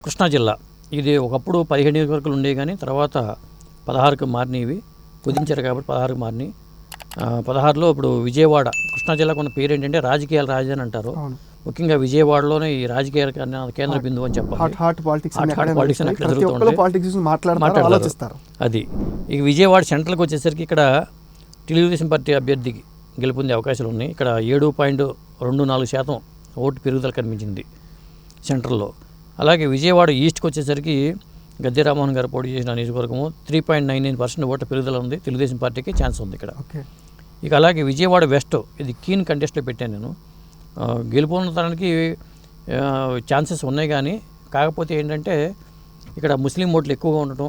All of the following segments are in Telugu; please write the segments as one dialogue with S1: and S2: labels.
S1: కృష్ణా జిల్లా. ఇది ఒకప్పుడు పదిహేడు నియోజకవర్గాలు ఉండేవి కానీ తర్వాత పదహారుకు మారినవి. కుదించారు కాబట్టి పదహారుకు మారినాయి ఆ, పదహారులో ఇప్పుడు విజయవాడ కృష్ణా జిల్లాకు ఉన్న పేరు ఏంటంటే రాజకీయాల రాజధాని అంటారు. ముఖ్యంగా విజయవాడలోనే ఈ రాజకీయాల కేంద్ర- బిందువు అని చెప్పాలి. అది. ఇక విజయవాడ సెంట్రల్కి వచ్చేసరికి ఇక్కడ తెలుగుదేశం పార్టీ అభ్యర్థికి గెలుపొందే అవకాశాలు ఉన్నాయి ఇక్కడ ఏడు పాయింట్ రెండు నాలుగు శాతం ఓటు పెరుగుదల కనిపించింది సెంట్రల్లో. అలాగే విజయవాడ ఈస్ట్కి వచ్చేసరికి గద్దె రామ్మోహన్ గారు పోటీ చేసిన నియోజకవర్గము three point nine nine percent ఓట్ల పెరుగుదల ఉంది. తెలుగుదేశం పార్టీకి ఛాన్స్ ఉంది ఇక్కడ.
S2: ఓకే.
S1: ఇక అలాగే విజయవాడ వెస్ట్ ఇది కీన్ కంటెస్ట్లో పెట్టాను నేను. గెలుపొందడానికి ఛాన్సెస్ ఉన్నాయి కానీ కాకపోతే ఏంటంటే ఇక్కడ ముస్లిం ఓట్లు ఎక్కువగా ఉండటం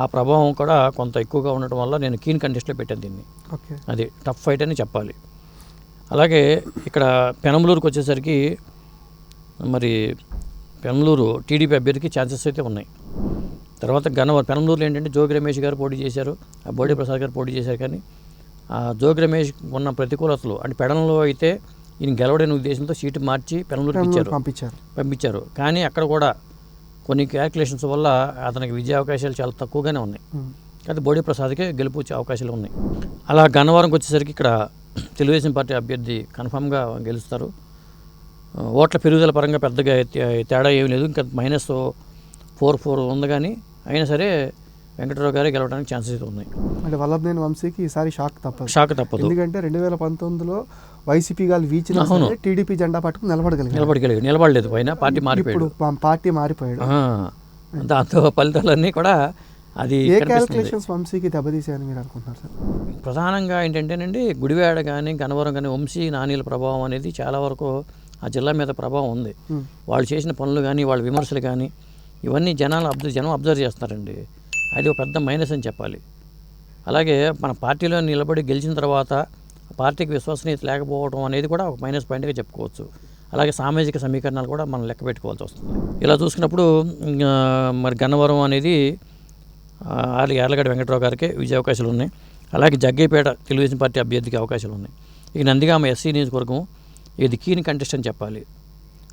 S1: ఆ ప్రభావం కూడా కొంత ఎక్కువగా ఉండటం వల్ల నేను కీన్ కంటెస్ట్లో పెట్టాను దీన్ని.
S2: ఓకే.
S1: అది టఫ్ ఫైట్ అని చెప్పాలి. అలాగే ఇక్కడ పెనంలూరుకి వచ్చేసరికి మరి పెనంలూరు టీడీపీ అభ్యర్థికి ఛాన్సెస్ అయితే ఉన్నాయి. తర్వాత గన్నవరం పెనంలూరులో ఏంటంటే జోగి రమేష్ గారు పోటీ చేశారు. ఆ బోడి ప్రసాద్ గారు పోటీ చేశారు కానీ ఆ జోగి రమేష్ ఉన్న ప్రతికూలతలు అంటే పెడంలో అయితే ఈయన గెలవడని ఉద్దేశంతో సీటు మార్చి పెనంలూరుకి ఇచ్చారు.
S2: పంపించారు.
S1: పంపించారు. కానీ అక్కడ కూడా కొన్ని క్యాల్కులేషన్స్ వల్ల అతనికి విజయ అవకాశాలు చాలా తక్కువగానే ఉన్నాయి. అయితే బోడి ప్రసాద్కే గెలుపు వచ్చే అవకాశాలు ఉన్నాయి. అలా గన్నవరంకి వచ్చేసరికి ఇక్కడ తెలుగుదేశం పార్టీ అభ్యర్థి కన్ఫామ్గా గెలుస్తారు. ఓట్ల పెరుగుదల పరంగా పెద్దగా తేడా ఏమీ లేదు. ఇంకా మైనస్ ఫోర్ ఫోర్ ఉంది కానీ అయినా సరే వెంకటరావు గారే గెలవడానికి ఛాన్సెస్ ఉన్నాయి.
S2: అంటే వల్లభనేని వంశీకి ఈసారి షాక్ తప్పదు.
S1: షాక్ తప్పదు.
S2: ఎందుకంటే రెండు వేల పంతొమ్మిదిలో వైసీపీ గాలు వీచిన. టీడీపీ జెండా పట్టుకుని నిలబడగలిగారు
S1: నిలబడగలిగాడు. నిలబడలేదు. పైన పార్టీ మారిపోయాడు.
S2: పార్టీ మారిపోయాడు.
S1: దాంతో ఫలితాలన్నీ కూడా అది
S2: ఏ
S1: కనిపిస్తుంది.
S2: క్యాల్కులేషన్స్ వంశీకి దెబ్బతీసాయని మీరు అనుకుంటున్నారు సార్?
S1: ప్రధానంగా ఏంటంటేనండి గుడివాడ కానీ గన్నవరం కానీ వంశీ నానీల ప్రభావం అనేది చాలా వరకు ఆ జిల్లా మీద ప్రభావం ఉంది. వాళ్ళు చేసిన పనులు కానీ వాళ్ళ విమర్శలు కానీ ఇవన్నీ జనాలు అబ్జర్వ్ జనం అబ్జర్వ్ చేస్తున్నారండి అది ఒక పెద్ద మైనస్ అని చెప్పాలి. అలాగే మన పార్టీలో నిలబడి గెలిచిన తర్వాత పార్టీకి విశ్వసనీయత లేకపోవడం అనేది కూడా ఒక మైనస్ పాయింట్గా చెప్పుకోవచ్చు. అలాగే సామాజిక సమీకరణాలు కూడా మనం లెక్క పెట్టుకోవాల్సి వస్తుంది. ఇలా చూసుకున్నప్పుడు మరి గన్నవరం అనేది ఆర్ల యార్లగడ్డ వెంకటరావు గారికి విజయ అవకాశాలు ఉన్నాయి. అలాగే జగ్గేపేట తెలుగుదేశం పార్టీ అభ్యర్థికి అవకాశాలు ఉన్నాయి. ఇక నందిగామ ఎస్సీ నియోజకవర్గం ఇది కీని కంటెస్ట్ అని చెప్పాలి.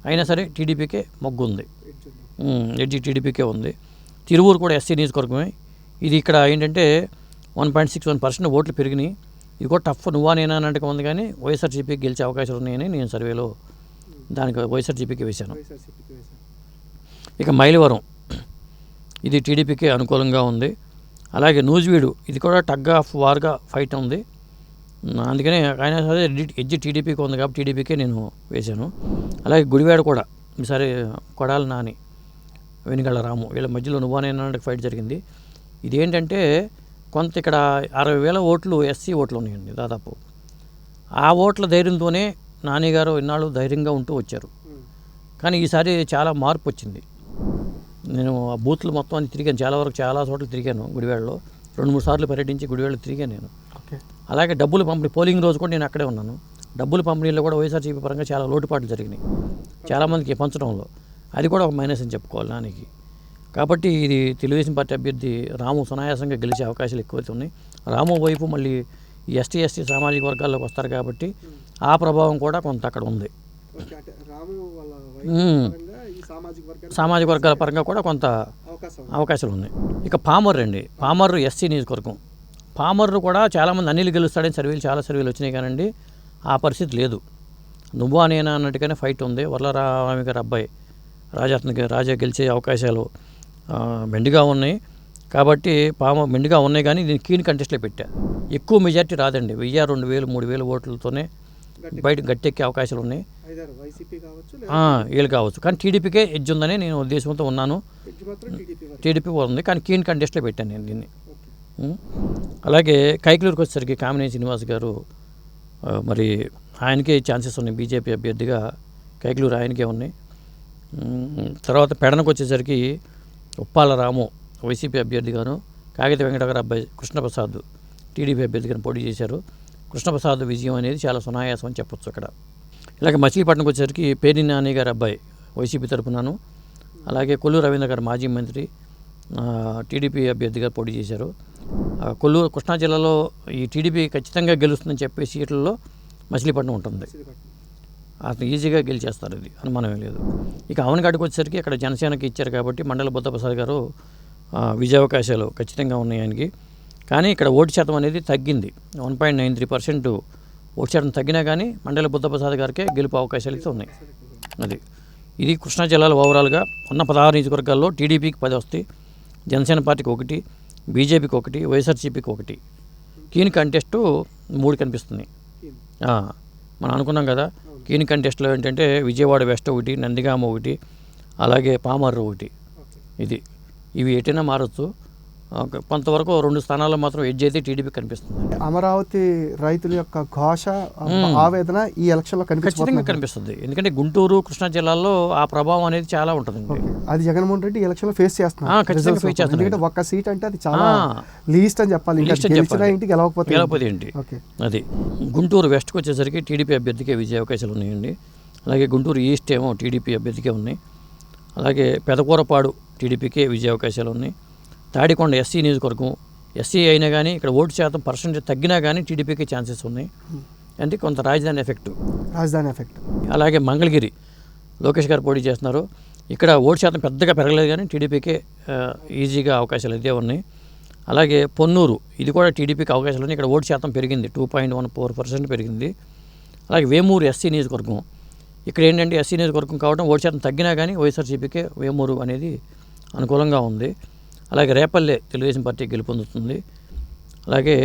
S1: అయినా సరే టీడీపీకే మొగ్గు ఉంది. ఎడ్జి టీడీపీకే ఉంది. తిరువూరు కూడా ఎస్సీ నియోజకవర్గమే. ఇది ఇక్కడ ఏంటంటే one point six one percent ఓట్లు పెరిగినాయి. ఇది కూడా టఫ్ నువ్వా నేనా అన్నట్టుగా ఉంది కానీ వైఎస్ఆర్సీపీకి గెలిచే అవకాశాలు ఉన్నాయని నేను సర్వేలో దానికి వైఎస్ఆర్సీపీకి వేశాను. ఇక మైలవరం. ఇది టీడీపీకి అనుకూలంగా ఉంది. అలాగే నూజివీడు ఇది కూడా టగ్ ఆఫ్ వార్గా ఫైట్ ఉంది. అందుకనే ఆయన సరే ఎడ్జి- టీడీపీకి ఉంది కాబట్టి టీడీపీకే నేను వేశాను. అలాగే గుడివాడ కూడా ఈసారి కొడాలి నాని వెనుగళ్ళ రాము వీళ్ళ మధ్యలో నువ్వానైనా ఫైట్ జరిగింది. ఇదేంటంటే కొంత ఇక్కడ అరవై వేల ఓట్లు ఎస్సీ ఓట్లు ఉన్నాయండి దాదాపు. ఆ ఓట్ల ధైర్యంతోనే నానిగారు ఇన్నాళ్ళు ధైర్యంగా ఉంటూ వచ్చారు. కానీ ఈసారి చాలా మార్పు వచ్చింది. నేను ఆ బూత్లు మొత్తం అన్ని తిరిగాను. చాలా వరకు చాలా చోట్ల తిరిగాను గుడివాడలో. రెండు మూడు సార్లు పర్యటించి గుడివాడలో తిరిగాను నేను. అలాగే డబ్బులు పంపిణీ పోలింగ్ రోజు కూడా నేను అక్కడే ఉన్నాను. డబ్బులు పంపిణీలో కూడా వైఎస్ఆర్సీపీ పరంగా చాలా లోటుపాట్లు జరిగినాయి. చాలామందికి పంచడంలో. అది కూడా ఒక మైనస్ అని చెప్పుకోవాలి నానికి కాబట్టి ఇది తెలుగుదేశం పార్టీ అభ్యర్థి రాము సునాయాసంగా గెలిచే అవకాశాలు ఎక్కువైతే ఉన్నాయి. రాము వైపు మళ్ళీ ఎస్టీ ఎస్టీ సామాజిక వర్గాల్లోకి వస్తారు కాబట్టి ఆ ప్రభావం కూడా కొంత అక్కడ ఉంది.
S2: సామాజిక
S1: వర్గాల పరంగా కూడా కొంత
S2: అవకాశం
S1: అవకాశాలు ఉన్నాయి. ఇక పామర్ అండి పామర్ ఎస్సీ నియోజకవర్గం. పామర్ కూడా చాలామంది అనిల్ గెలుస్తాడని సర్వేలు చాలా సర్వేలు వచ్చినాయి కానండి. ఆ పరిస్థితి లేదు. నువ్వా నేనా అన్నట్టుగానే ఫైట్ ఉంది. వరలరామి గారి అబ్బాయి రాజాత్మకి రాజా గెలిచే అవకాశాలు మెండుగా ఉన్నాయి. కాబట్టి పామ మెండుగా ఉన్నాయి కానీ దీన్ని కీన్ కంటెస్ట్లో పెట్టా. ఎక్కువ మెజార్టీ రాదండి. వెయ్యి రెండు వేలు మూడు వేలు ఓట్లతోనే బయట గట్టెక్కే అవకాశాలు ఉన్నాయి. వీళ్ళు కావచ్చు. కానీ టీడీపీకే ఎడ్జ్ ఉందని నేను ఉద్దేశంతో ఉన్నాను.
S2: టీడీపీ
S1: ఉంది. కానీ కీన్ కంటెస్ట్లో పెట్టాను నేను దీన్ని. అలాగే కైకలూరుకి వచ్చేసరికి కామినేని శ్రీనివాస్ గారు మరి ఆయనకే ఛాన్సెస్ ఉన్నాయి బీజేపీ అభ్యర్థిగా కైకలూరు ఆయనకే ఉన్నాయి. తర్వాత పెడనకు వచ్చేసరికి ఉప్పాల రాము వైసీపీ అభ్యర్థిగాను కాగిత వెంకటగారు అబ్బాయి కృష్ణప్రసాద్ టీడీపీ అభ్యర్థిగాను పోటీ చేశారు. కృష్ణప్రసాద్ విజయం అనేది చాలా సునాయాసం అని చెప్పొచ్చు అక్కడ. ఇలాగే మచిలీపట్నంకి వచ్చేసరికి పేరి నాని గారి అబ్బాయి వైసీపీ తరపునాను. అలాగే కొల్లు రవీంద్ర గారు మాజీ మంత్రి టీడీపీ అభ్యర్థిగా పోటీ చేశారు. కొల్లూరు కృష్ణా జిల్లాలో ఈ టీడీపీ ఖచ్చితంగా గెలుస్తుందని చెప్పే సీట్లలో మచిలీపట్నం ఉంటుంది. అతను ఈజీగా గెలిచేస్తారు ఇది. అనుమానం లేదు. ఇక అవనగాడికి వచ్చేసరికి ఇక్కడ జనసేనకి ఇచ్చారు కాబట్టి మండల బుద్ధప్రసాద్ గారు విజయావకాశాలు ఖచ్చితంగా ఉన్నాయి ఆయనకి. కానీ ఇక్కడ ఓటు శాతం అనేది తగ్గింది. One point nine three percent vote శాతం తగ్గినా కానీ మండల బుద్ధప్రసాద్ గారికే గెలుపు అవకాశాలు అయితే ఉన్నాయి. అది. ఇది కృష్ణా జిల్లాలో ఓవరాల్గా ఉన్న పదహారు నియోజకవర్గాల్లో టీడీపీకి పది వస్తాయి. జనసేన పార్టీకి ఒకటి బీజేపీకి ఒకటి వైఎస్ఆర్సీపీకి ఒకటి. కీన్ కంటెస్ట్ మూడు కనిపిస్తుంది మనం అనుకున్నాం కదా కీన్ కంటెస్ట్లో ఏంటంటే విజయవాడ వెస్ట్ ఒకటి నందిగామ ఒకటి అలాగే పామర్రు ఒకటి. ఇది. ఇవి ఎటైనా మారచ్చు. కొంతవరకు రెండు స్థానాల్లో మాత్రం ఎడ్జ్ అయితే టీడీపీ కనిపిస్తుంది.
S2: అమరావతి రైతుల యొక్క ఘోష. ఆవేదన ఈ ఎలక్షన్లో
S1: ఖచ్చితంగా
S2: కనిపిస్తుంది.
S1: కనిపిస్తుంది ఎందుకంటే గుంటూరు కృష్ణా జిల్లాల్లో ఆ ప్రభావం అనేది చాలా ఉంటుందండి.
S2: ఓకే. అది జగన్మోహన్ రెడ్డి ఎలక్షన్లో ఫేస్ చేస్తున్నారు. ఎందుకంటే ఒక్క సీట్ అంటే అది చాలా. లీస్ట్ అని చెప్పాలి. ఏంటి గెలవకపోతే
S1: గెలవకపోతే
S2: ఏంటి?
S1: అది. గుంటూరు వెస్ట్కి వచ్చేసరికి టీడీపీ అభ్యర్థికే విజయ అవకాశాలు ఉన్నాయండి. అలాగే గుంటూరు ఈస్ట్ ఏమో టీడీపీ అభ్యర్థికే ఉన్నాయి. అలాగే పెదకూరపాడు టీడీపీకే విజయ అవకాశాలు ఉన్నాయి. తాడికొండ ఎస్సీ నియోజకవర్గం. ఎస్సీ అయినా కానీ ఇక్కడ ఓటు శాతం పర్సెంటేజ్ తగ్గినా కానీ టీడీపీకి ఛాన్సెస్ ఉన్నాయి. అంటే కొంత రాజధాని ఎఫెక్ట్.
S2: రాజధాని ఎఫెక్ట్.
S1: అలాగే మంగళగిరి లోకేష్ గారు పోటీ చేస్తున్నారు. ఇక్కడ ఓటు శాతం పెద్దగా పెరగలేదు కానీ టీడీపీకే ఈజీగా అవకాశాలు అయితే ఉన్నాయి. అలాగే పొన్నూరు ఇది కూడా టీడీపీకి అవకాశాలు ఉన్నాయి. ఇక్కడ ఓటు శాతం పెరిగింది two point one four percent పెరిగింది. అలాగే వేమూరు ఎస్సీ నియోజకవర్గం. ఇక్కడ ఏంటంటే ఎస్సీ నియోజకవర్గం కావడం ఓటు శాతం తగ్గినా కానీ వైఎస్ఆర్సీపీకే వేమూరు అనేది అనుకూలంగా ఉంది. అలాగే రేపల్లె తెలుగుదేశం పార్టీ గెలుపొందుతుంది. అలాగే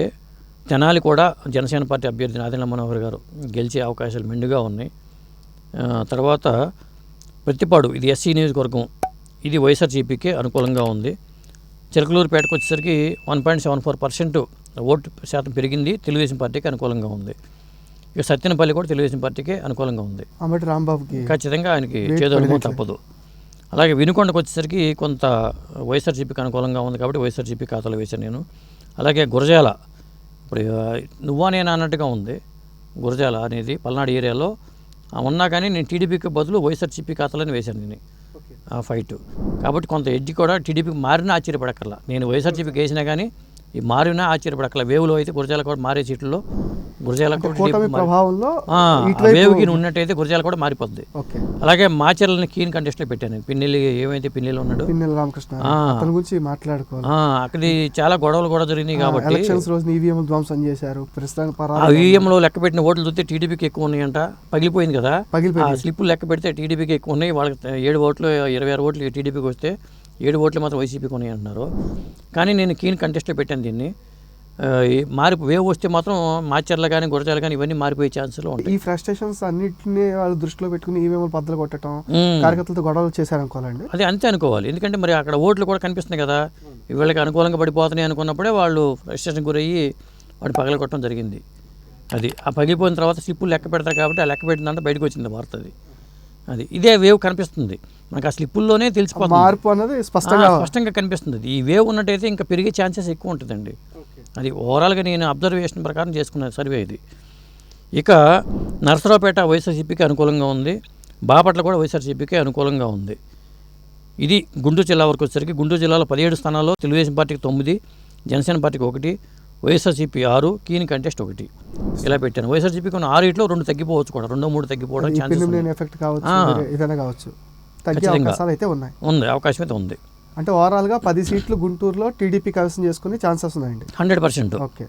S1: తెనాలి కూడా జనసేన పార్టీ అభ్యర్థి నాదెండ్ల మనోహర్ గారు గెలిచే అవకాశాలు మెండుగా ఉన్నాయి. తర్వాత ప్రతిపాడు ఇది ఎస్సీ నియోజకవర్గం ఇది వైఎస్ఆర్సీపీకే అనుకూలంగా ఉంది. చిలకలూరుపేటకు వచ్చేసరికి one point seven four percent vote శాతం పెరిగింది తెలుగుదేశం పార్టీకి అనుకూలంగా ఉంది. ఇక సత్యనపల్లి కూడా తెలుగుదేశం పార్టీకే అనుకూలంగా ఉంది.
S2: రాంబాబుకి
S1: ఖచ్చితంగా ఆయనకి
S2: Weight
S1: చేదు అనుభవం
S2: పడినట్లే.
S1: తప్పదు. అలాగే వినుకొండకు వచ్చేసరికి కొంత వైఎస్ఆర్సీపీకి అనుకూలంగా ఉంది కాబట్టి వైఎస్ఆర్సీపీ ఖాతాలో వేశాను నేను. అలాగే గురజాల ఇప్పుడు నువ్వా నేను అన్నట్టుగా ఉంది. గురజాల అనేది పల్నాడు ఏరియాలో ఉన్నా కానీ నేను టీడీపీకి బదులు వైఎస్ఆర్సీపీ ఖాతాలోనే వేశాను నేను ఆ ఫైట్. కాబట్టి కొంత ఎడ్జ్ కూడా టీడీపీకి మారినా ఆశ్చర్యపడక్కర్లా. నేను వైఎస్ఆర్సీపీకి వేసినా కానీ ఈ మారినా ఆశ్చర్యపడక్కర్లా వేవ్లో అయితే గురజాల కూడా మారే సీట్లలో గురజాల
S2: ప్రభావంలో
S1: వేవ్కి ఉన్నట్టయితే గురజాల కూడా మారిపోద్ది. అలాగే మాచర్లని కీన్ కంటెస్ట్లో పెట్టాను. పిన్నెల్లి ఏమైతే పిన్నెలు ఉన్నాడు.
S2: రామకృష్ణ. గురించి మాట్లాడుకోవాలి.
S1: అక్కడి చాలా గొడవలు కూడా జరిగినాయి కాబట్టి
S2: ఈవీఎం ధ్వంసం చేశారు. పరారు
S1: ఈవీఎంలో లెక్క పెట్టిన ఓట్లు చూస్తే టీడీపీకి ఎక్కువ ఉన్నాయంట. పగిలిపోయింది కదా.
S2: పగిలిపోయింది.
S1: స్లిప్పులు లెక్క పెడితే టీడీపీకి ఎక్కువ ఉన్నాయి. వాళ్ళకి ఏడు ఓట్లు ఇరవై ఆరు ఓట్లు టీడీపీకి వస్తే ఏడు ఓట్లు మాత్రం వైసీపీకి ఉన్నాయి అంటున్నారు. కానీ నేను కీన్ కంటెస్ట్లో పెట్టాను దీన్ని. మారి వేవ్ వస్తే మాత్రం మాచర్ల కానీ గురజాలు కానీ ఇవన్నీ మారిపోయే ఛాన్సులు ఉంటాయి.
S2: ఈ ఫ్రస్ట్రేషన్స్ అన్నిటిని వాళ్ళు దృష్టిలో పెట్టుకుని ఈవీఎం బద్దలు కొట్టడం. కార్యకర్తలతో గొడవలు చేశారనుకోవాలండి.
S1: అదే అంతే అనుకోవాలి. ఎందుకంటే మరి అక్కడ ఓట్లు కూడా కనిపిస్తున్నాయి కదా. వీళ్ళకి అనుకూలంగా పడిపోతున్నాయి అనుకున్నప్పుడే వాళ్ళు ఫ్రస్ట్రేషన్ గురయ్యి వాడు పగల కొట్టడం జరిగింది. అది ఆ పగిలిపోయిన తర్వాత స్లిప్పులు లెక్క పెడతారు కాబట్టి ఆ లెక్క పెట్టిందంటే బయటకు వచ్చింది వార్త అది. అది ఇదే వేవ్ కనిపిస్తుంది. మనకు ఆ స్లిప్పుల్లోనే తెలిసిపోతుంది.
S2: మార్పు అన్నది
S1: ఆ,
S2: స్పష్టంగా
S1: స్పష్టంగా కనిపిస్తుంది. ఈ వేవ్ ఉన్నట్టయితే ఇంకా పెరిగే ఛాన్సెస్ ఎక్కువ ఉంటుందండి. అది ఓవరాల్గా నేను అబ్జర్వేషన్ ప్రకారం చేసుకున్న సర్వే ఇది. ఇక నరసరావుపేట వైఎస్ఆర్సీపీకి అనుకూలంగా ఉంది. బాపట్ల కూడా వైఎస్ఆర్సీపీకి అనుకూలంగా ఉంది. ఇది గుంటూరు జిల్లా వరకు వచ్చేసరికి గుంటూరు జిల్లాలో పదిహేడు స్థానాల్లో తెలుగుదేశం పార్టీకి తొమ్మిది జనసేన పార్టీకి ఒకటి వైఎస్ఆర్సీపీ ఆరు కీని కంటెస్ట్ ఒకటి. ఇలా పెట్టాను. వైఎస్ఆర్సీపీకి ఉన్న ఆరు ఇట్లో రెండు తగ్గిపోవచ్చు కూడా రెండో మూడు తగ్గిపోవడం ఛాన్సెస్
S2: ఎఫెక్ట్ కావచ్చు. తగ్గే. అవకాశాలు అయితే ఉన్నాయి.
S1: ఉంది అవకాశం అయితే ఉంది.
S2: అంటే ఓవరాల్గా పది సీట్లు గుంటూరులో టీడీపీ కైవసం చేసుకునే ఛాన్సెస్ ఉన్నాయండి.
S1: Hundred percent.
S2: ఓకే.